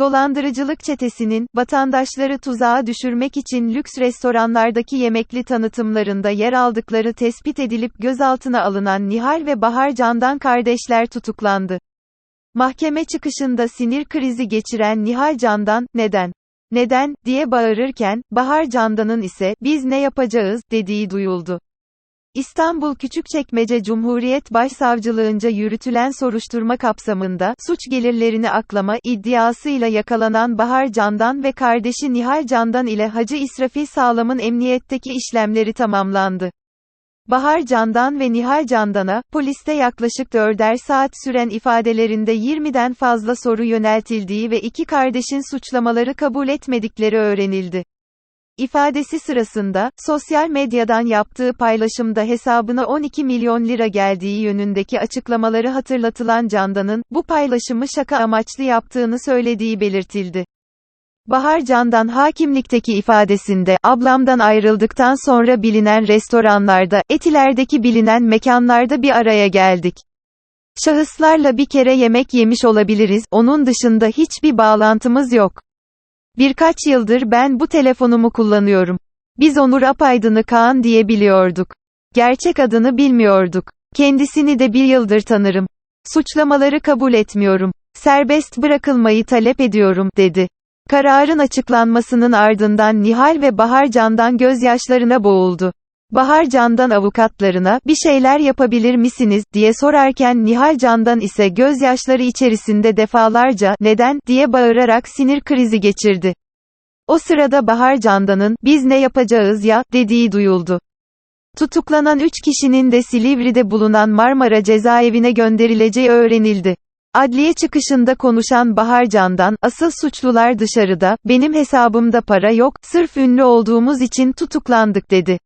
Dolandırıcılık çetesinin, vatandaşları tuzağa düşürmek için lüks restoranlardaki yemekli tanıtımlarında yer aldıkları tespit edilip gözaltına alınan Nihal ve Bahar Candan kardeşler tutuklandı. Mahkeme çıkışında sinir krizi geçiren Nihal Candan, neden? Neden, diye bağırırken, Bahar Candan'ın ise, biz ne yapacağız, dediği duyuldu. İstanbul Küçükçekmece Cumhuriyet Başsavcılığınca yürütülen soruşturma kapsamında, suç gelirlerini aklama iddiasıyla yakalanan Bahar Candan ve kardeşi Nihal Candan ile Hacı İsrafil Sağlam'ın emniyetteki işlemleri tamamlandı. Bahar Candan ve Nihal Candan'a, poliste yaklaşık 4'er saat süren ifadelerinde 20'den fazla soru yöneltildiği ve iki kardeşin suçlamaları kabul etmedikleri öğrenildi. İfadesi sırasında, sosyal medyadan yaptığı paylaşımda hesabına 12 milyon lira geldiği yönündeki açıklamaları hatırlatılan Candan'ın, bu paylaşımı şaka amaçlı yaptığını söylediği belirtildi. Bahar Candan hakimlikteki ifadesinde, ablamdan ayrıldıktan sonra bilinen restoranlarda, etilerdeki bilinen mekanlarda bir araya geldik. Şahıslarla bir kere yemek yemiş olabiliriz, onun dışında hiçbir bağlantımız yok. Birkaç yıldır ben bu telefonumu kullanıyorum. Biz Onur Apaydın'ı Kaan diye biliyorduk. Gerçek adını bilmiyorduk. Kendisini de bir yıldır tanırım. Suçlamaları kabul etmiyorum. Serbest bırakılmayı talep ediyorum, dedi. Kararın açıklanmasının ardından Nihal ve Bahar Candan gözyaşlarına boğuldu. Bahar Candan avukatlarına, bir şeyler yapabilir misiniz, diye sorarken Nihal Candan ise gözyaşları içerisinde defalarca, neden, diye bağırarak sinir krizi geçirdi. O sırada Bahar Candan'ın, biz ne yapacağız ya, dediği duyuldu. Tutuklanan üç kişinin de Silivri'de bulunan Marmara cezaevine gönderileceği öğrenildi. Adliye çıkışında konuşan Bahar Candan, asıl suçlular dışarıda, benim hesabımda para yok, sırf ünlü olduğumuz için tutuklandık dedi.